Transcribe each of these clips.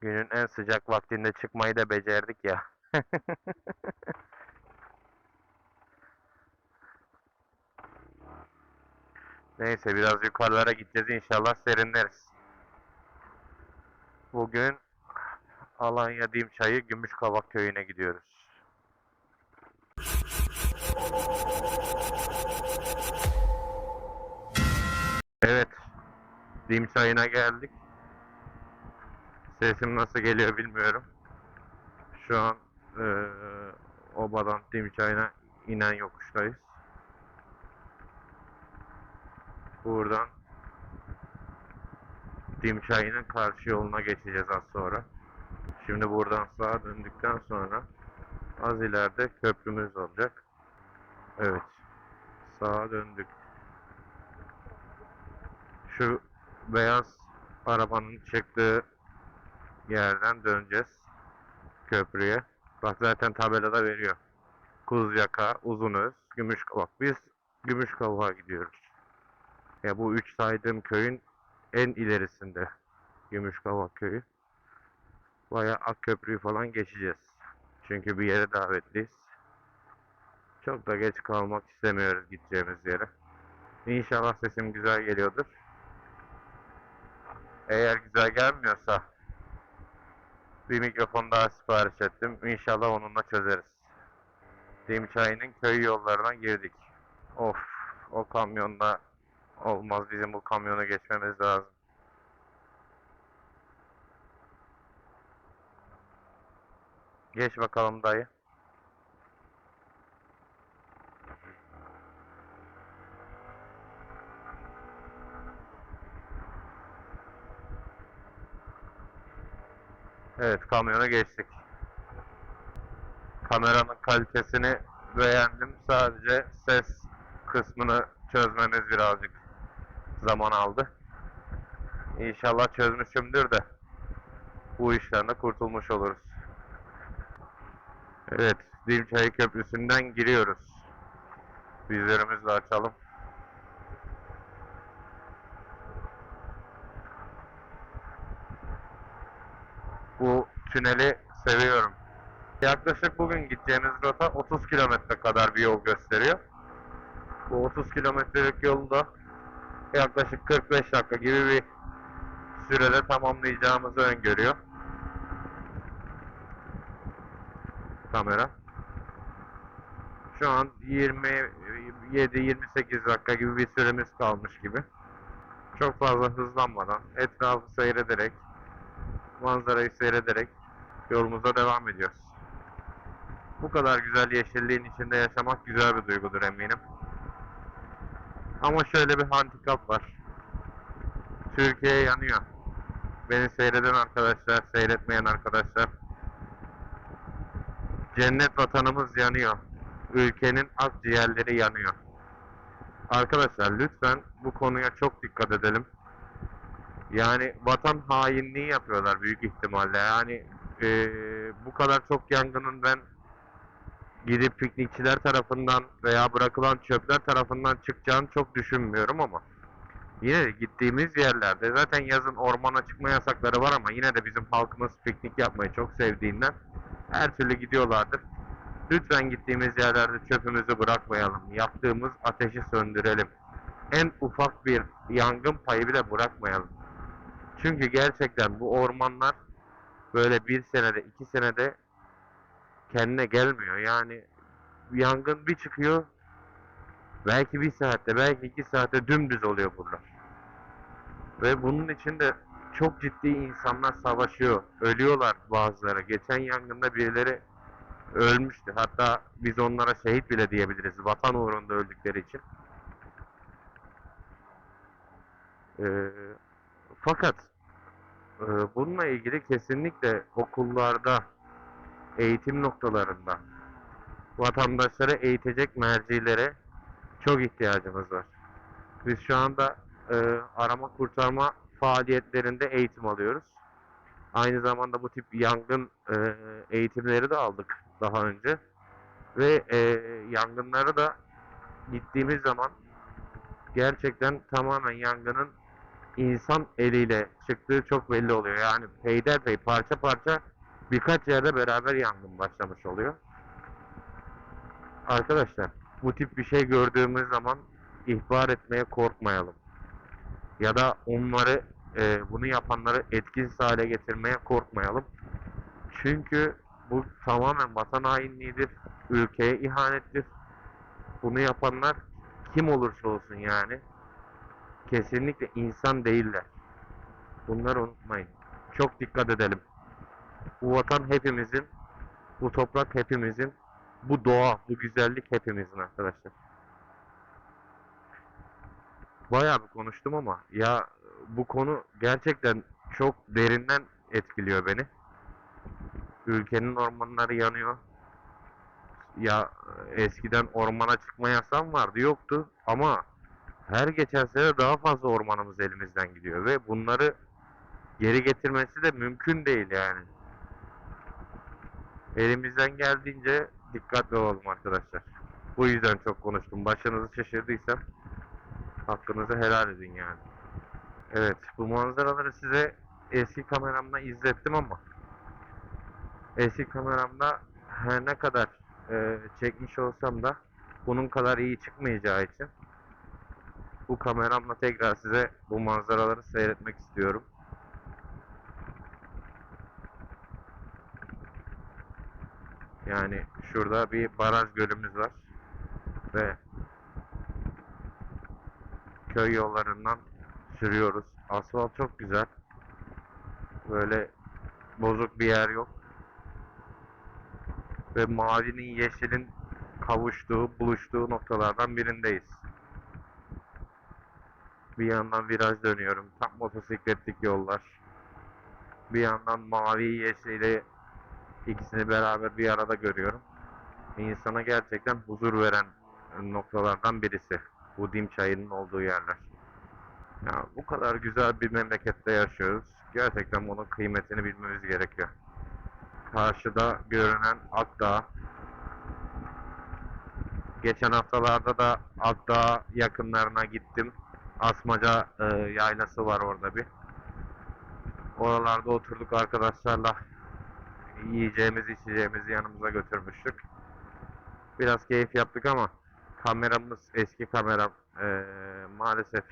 Günün en sıcak vaktinde çıkmayı da becerdik ya. Neyse biraz yukarılara gideceğiz inşallah serinleriz. Bugün Alanya Dimçayı Gümüşkavak köyüne gidiyoruz. Evet. Dimçayı'na geldik. Sesim nasıl geliyor bilmiyorum. Şu an eee Obadan Dimçayı'na inen yokuştayız. Buradan Dimçayı'nın karşı yoluna geçeceğiz az sonra. Şimdi buradan sağa döndükten sonra az ileride köprümüz olacak. Evet. Sağa döndük. Şu beyaz arabanın çıktığı yerden döneceğiz köprüye. Bak zaten tabelada veriyor. Kuzyaka, Uzunöz, Gümüşkavak. Biz Gümüşkavak'a gidiyoruz. Ya bu üç saydığım köyün en ilerisinde Gümüşkavak köyü. Bayağı Akköprü'yü falan geçeceğiz. Çünkü bir yere davetliyiz. Çok da geç kalmak istemiyoruz gideceğimiz yere. İnşallah sesim güzel geliyordur. Eğer güzel gelmiyorsa bir mikrofon daha sipariş ettim. İnşallah onunla çözeriz. Dimçayı'nın köy yollarına girdik. Of, o kamyonda olmaz. Bizim bu kamyonu geçmemiz lazım. Geç bakalım dayı. Evet kamyona geçtik. Kameranın kalitesini beğendim. Sadece ses kısmını çözmemiz birazcık zaman aldı. İnşallah çözmüşümdür de bu işten de kurtulmuş oluruz. Evet, Dimçayı Köprüsü'nden giriyoruz. De açalım. Bu tüneli seviyorum. Yaklaşık bugün gideceğimiz rota 30 kilometre kadar bir yol gösteriyor. Bu 30 kilometrelik yolu da yaklaşık 45 dakika gibi bir sürede tamamlayacağımızı öngörüyor. Kamera. Şu an 27-28 dakika gibi bir süremiz kalmış gibi. Çok fazla hızlanmadan, etrafı seyrederek, manzarayı seyrederek yolumuza devam ediyoruz. Bu kadar güzel yeşilliğin içinde yaşamak güzel bir duygudur eminim. Ama şöyle bir handikap var. Türkiye yanıyor. Beni seyreden arkadaşlar, seyretmeyen arkadaşlar. Cennet vatanımız yanıyor. Ülkenin akciğerleri yanıyor. Arkadaşlar lütfen bu konuya çok dikkat edelim. Yani vatan hainliği yapıyorlar büyük ihtimalle. Yani eee, bu kadar çok yangının ben gidip piknikçiler tarafından veya bırakılan çöpler tarafından çıkacağını çok düşünmüyorum ama yine gittiğimiz yerlerde zaten yazın ormana çıkma yasakları var ama yine de bizim halkımız piknik yapmayı çok sevdiğinden her türlü gidiyorlardır. Lütfen gittiğimiz yerlerde çöpümüzü bırakmayalım. Yaktığımız ateşi söndürelim. En ufak bir yangın payı bile bırakmayalım. Çünkü gerçekten bu ormanlar böyle bir senede, iki senede kendine gelmiyor. Yani yangın bir çıkıyor, belki bir saatte, belki iki saatte dümdüz oluyor buralar. Ve bunun için de çok ciddi insanlar savaşıyor. Ölüyorlar bazıları. Geçen yangında birileri ölmüştü. Hatta biz onlara şehit bile diyebiliriz. Vatan uğrunda öldükleri için. Ee, fakat bununla ilgili kesinlikle okullarda, eğitim noktalarında vatandaşları eğitecek mercilere çok ihtiyacımız var. Biz şu anda e, arama kurtarma faaliyetlerinde eğitim alıyoruz. Aynı zamanda bu tip yangın e, eğitimleri de aldık daha önce. Ve e, yangınları da gittiğimiz zaman gerçekten tamamen yangının insan eliyle çıktığı çok belli oluyor. Yani peyderpey parça parça birkaç yerde beraber yangın başlamış oluyor. Arkadaşlar bu tip bir şey gördüğümüz zaman ihbar etmeye korkmayalım. Ya da onları e, bunu yapanları etkisiz hale getirmeye korkmayalım. Çünkü bu tamamen vatan hainliğidir, ülkeye ihanettir. Bunu yapanlar kim olursa olsun yani kesinlikle insan değiller. Bunları unutmayın. Çok dikkat edelim. Bu vatan hepimizin, bu toprak hepimizin, bu doğa, bu güzellik hepimizin arkadaşlar. Bayağı bir konuştum ama ya bu konu gerçekten çok derinden etkiliyor beni. Ülkenin ormanları yanıyor. Ya eskiden ormana çıkma yasam vardı yoktu ama her geçen sene daha fazla ormanımız elimizden gidiyor ve bunları geri getirmesi de mümkün değil yani. Elimizden geldiğince dikkatli olalım arkadaşlar. Bu yüzden çok konuştum. Başınızı şaşırdıysam hakkınızı helal edin yani. Evet, bu manzaraları size eski kameramla izlettim ama eski kameramda her ne kadar e, çekmiş olsam da bunun kadar iyi çıkmayacağı için bu kameramla tekrar size bu manzaraları seyretmek istiyorum. Yani şurada bir baraj gölümüz var ve köy yollarından sürüyoruz. Asfalt çok güzel. Böyle bozuk bir yer yok. Ve mavinin yeşilin kavuştuğu, buluştuğu noktalardan birindeyiz. Bir yandan viraj dönüyorum. Tam motosikletlik yollar. Bir yandan mavi yeşili ikisini beraber bir arada görüyorum. İnsana gerçekten huzur veren noktalardan birisi. Bu dim çayının olduğu yerler. Ya bu kadar güzel bir memlekette yaşıyoruz. Gerçekten bunun kıymetini bilmemiz gerekiyor. Karşıda görünen Akdağ. Geçen haftalarda da Akdağ yakınlarına gittim. Asmaca e, yaylası var orada bir. Oralarda oturduk arkadaşlarla. Yiyeceğimizi içeceğimizi yanımıza götürmüştük. Biraz keyif yaptık ama kameramız eski kameram e, maalesef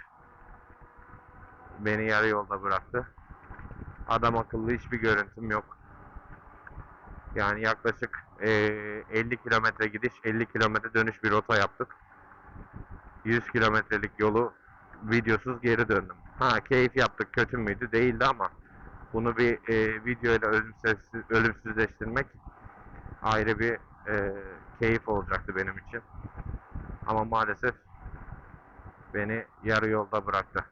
beni yarı yolda bıraktı. Adam akıllı hiçbir görüntüm yok. Yani yaklaşık e, 50 kilometre gidiş, 50 kilometre dönüş bir rota yaptık. 100 kilometrelik yolu videosuz geri döndüm. Ha keyif yaptık, kötü müydü? Değildi ama bunu bir e, video ile ölümsüz, ölümsüzleştirmek ayrı bir e, keyif olacaktı benim için. Ama maalesef beni yarı yolda bıraktı.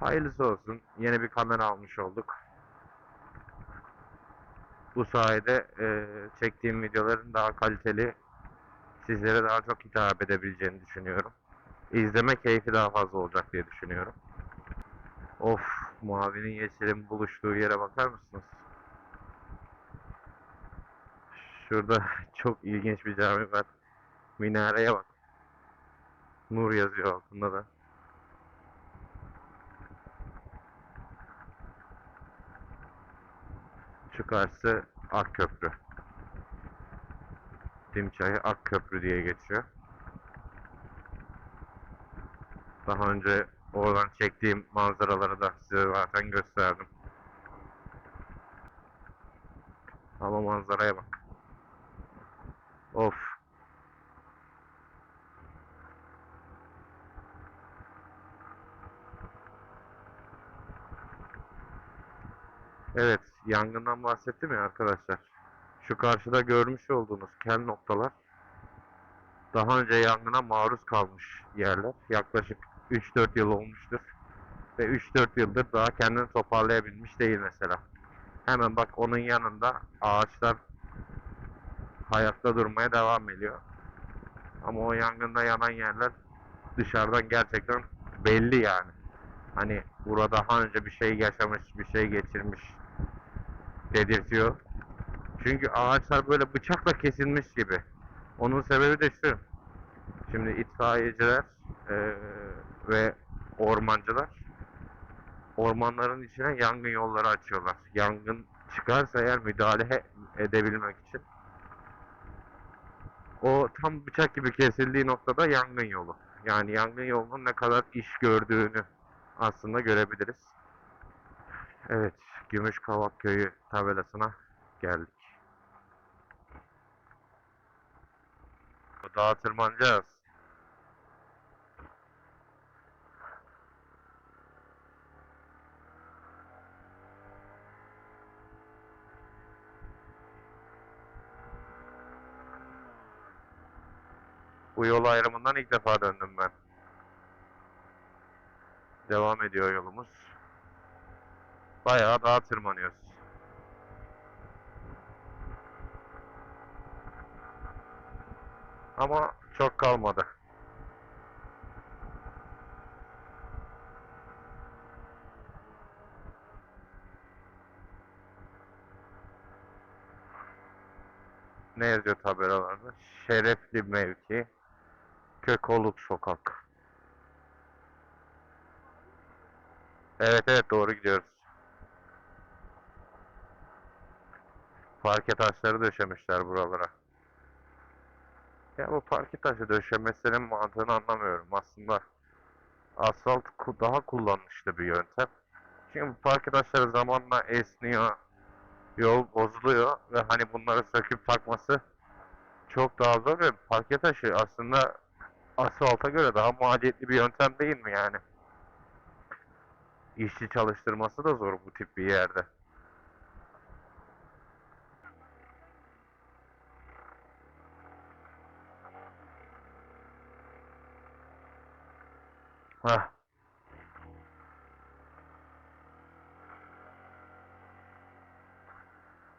Hayırlısı olsun. Yeni bir kamera almış olduk. Bu sayede e, çektiğim videoların daha kaliteli, sizlere daha çok hitap edebileceğini düşünüyorum. İzleme keyfi daha fazla olacak diye düşünüyorum. Of, mavinin yeşilin buluştuğu yere bakar mısınız? Şurada çok ilginç bir cami var. Minareye bak. Nur yazıyor altında da. Şu karşısı Akköprü. Dimçayı Akköprü diye geçiyor. Daha önce oradan çektiğim manzaraları da size zaten gösterdim. Ama manzaraya bak. Of. Evet, yangından bahsettim ya arkadaşlar. Şu karşıda görmüş olduğunuz kel noktalar daha önce yangına maruz kalmış yerler. Yaklaşık 3-4 yıl olmuştur. Ve 3-4 yıldır daha kendini toparlayabilmiş değil mesela. Hemen bak onun yanında ağaçlar hayatta durmaya devam ediyor. Ama o yangında yanan yerler dışarıdan gerçekten belli yani. Hani burada daha önce bir şey yaşamış, bir şey geçirmiş dedirtiyor. Çünkü ağaçlar böyle bıçakla kesilmiş gibi. Onun sebebi de şu. Şimdi itfaiyeciler eee, ve ormancılar ormanların içine yangın yolları açıyorlar. Yangın çıkarsa eğer müdahale edebilmek için. O tam bıçak gibi kesildiği noktada yangın yolu. Yani yangın yolunun ne kadar iş gördüğünü aslında görebiliriz. Evet, Gümüşkavak Köyü tabelasına geldik. Dağa tırmanacağız. Yol ayrımından ilk defa döndüm ben. Devam ediyor yolumuz. Bayağı dağa tırmanıyoruz. Ama çok kalmadı. Ne yazıyor tabelalarda? Şerefli mevki. Kökoluk sokak. Evet evet doğru gidiyoruz. Parke taşları döşemişler buralara. Ya bu parke taşı döşemesinin mantığını anlamıyorum. Aslında asfalt daha kullanışlı bir yöntem. Çünkü bu parke taşları zamanla esniyor. Yol bozuluyor ve hani bunları söküp takması çok daha zor ve parke taşı aslında asfalta göre daha maliyetli bir yöntem değil mi yani? İşçi çalıştırması da zor bu tip bir yerde. Hah.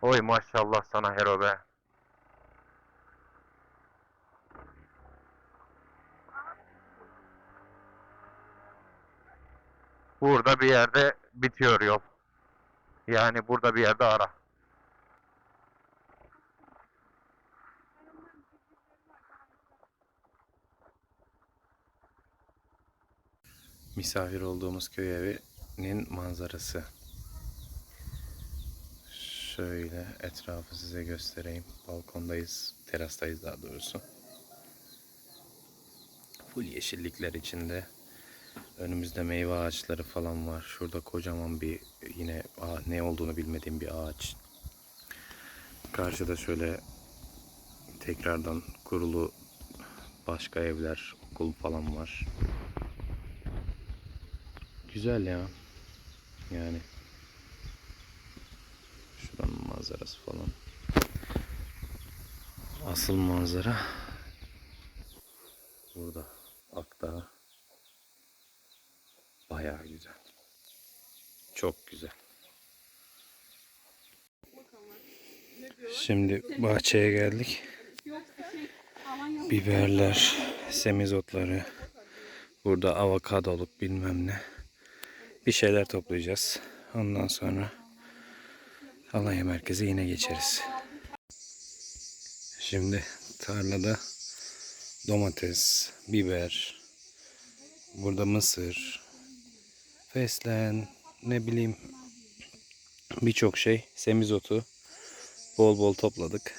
Oy maşallah sana Hero be. Burada bir yerde bitiyor yol. Yani burada bir yerde ara. Misafir olduğumuz köy evinin manzarası. Şöyle etrafı size göstereyim. Balkondayız, terastayız daha doğrusu. Full yeşillikler içinde. Önümüzde meyve ağaçları falan var. Şurada kocaman bir yine ağa- ne olduğunu bilmediğim bir ağaç. Karşıda şöyle tekrardan kurulu başka evler, okul falan var. Güzel ya. Yani. Şuranın manzarası falan. Asıl manzara burada. Akdağ. Bayağı güzel. Çok güzel. Şimdi bahçeye geldik. Biberler, semizotları, burada avokadoluk bilmem ne. Bir şeyler toplayacağız. Ondan sonra Alanya merkeze yine geçeriz. Şimdi tarlada domates, biber, burada mısır, fesleğen, ne bileyim birçok şey, semizotu bol bol topladık.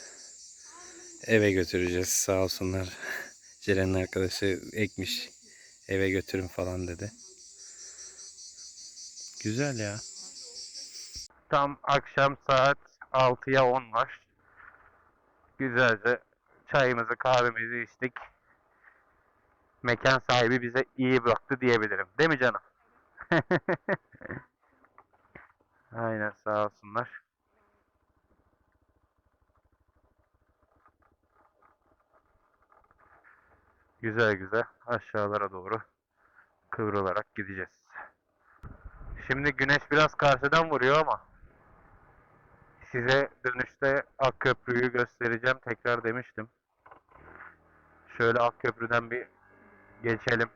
Eve götüreceğiz sağ olsunlar. Ceren'in arkadaşı ekmiş eve götürün falan dedi. Güzel ya. Tam akşam saat 6'ya 10 var. Güzelce çayımızı kahvemizi içtik. Mekan sahibi bize iyi baktı diyebilirim. Değil mi canım? Aynen sağ olsunlar. Güzel güzel aşağılara doğru kıvrılarak gideceğiz. Şimdi güneş biraz karşıdan vuruyor ama size dönüşte Akköprü'yü göstereceğim tekrar demiştim. Şöyle Akköprü'den bir geçelim.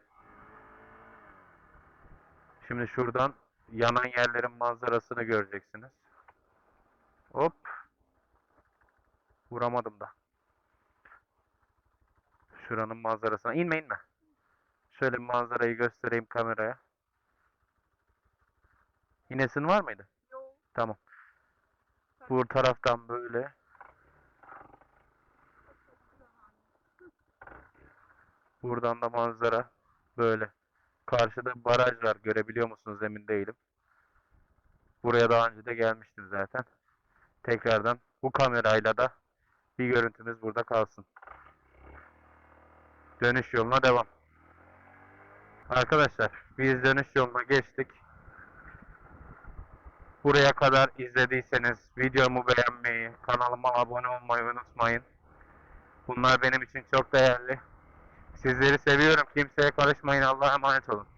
Şimdi şuradan yanan yerlerin manzarasını göreceksiniz. Hop. Vuramadım da. Şuranın manzarasına. İnme inme. Şöyle bir manzarayı göstereyim kameraya. İnesin var mıydı? Yok. Tamam. Bu taraftan böyle. Buradan da manzara böyle. Karşıda baraj var. Görebiliyor musunuz emin değilim. Buraya daha önce de gelmiştim zaten. Tekrardan bu kamerayla da bir görüntümüz burada kalsın. Dönüş yoluna devam. Arkadaşlar biz dönüş yoluna geçtik. Buraya kadar izlediyseniz videomu beğenmeyi, kanalıma abone olmayı unutmayın. Bunlar benim için çok değerli. Sizleri seviyorum. Kimseye karışmayın. Allah'a emanet olun.